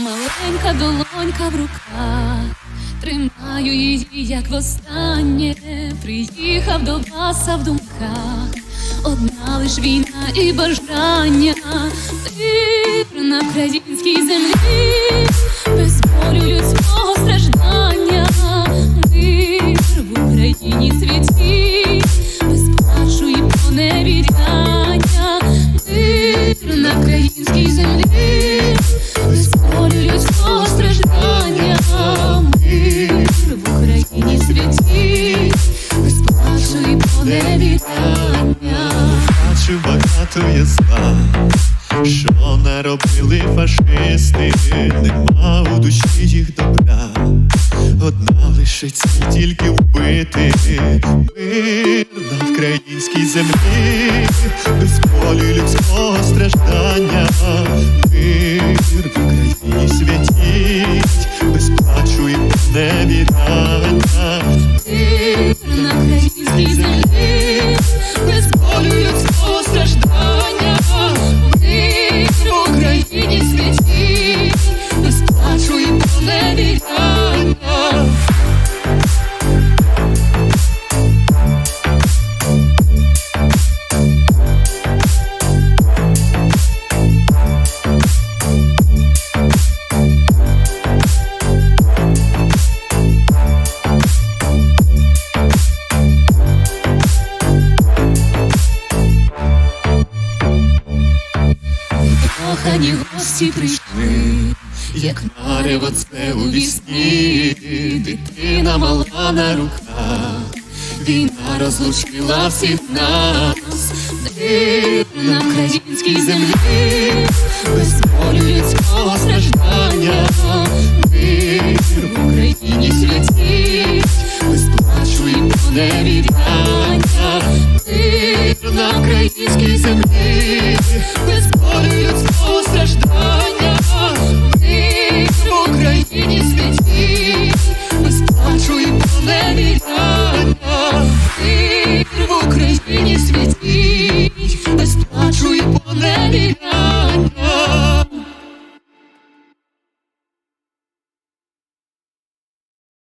Маленька долонька в руках, тримаю її, як востаннє. Приїхав до вас в думках. Одна лиш війна і бажання. Мир на українській землі, без болю людського страждання, мир в Україні світі, без плачу і поневіряння, мир на українській поневіряння. Бачу багато є зла, що наробили фашисти, нема у душі їх добра, одна ціль тільки вбити. Мир на українській землі, без болю людського страждання, Кохані гості прийшли, Як марево це у вісні, дитина мала на руках, війна розлучила всіх нас, мир на українській землі, без болю людського страждання, мир в Україні святі, без плачу і поневіряння, мир російській землі, без болю людського страждання.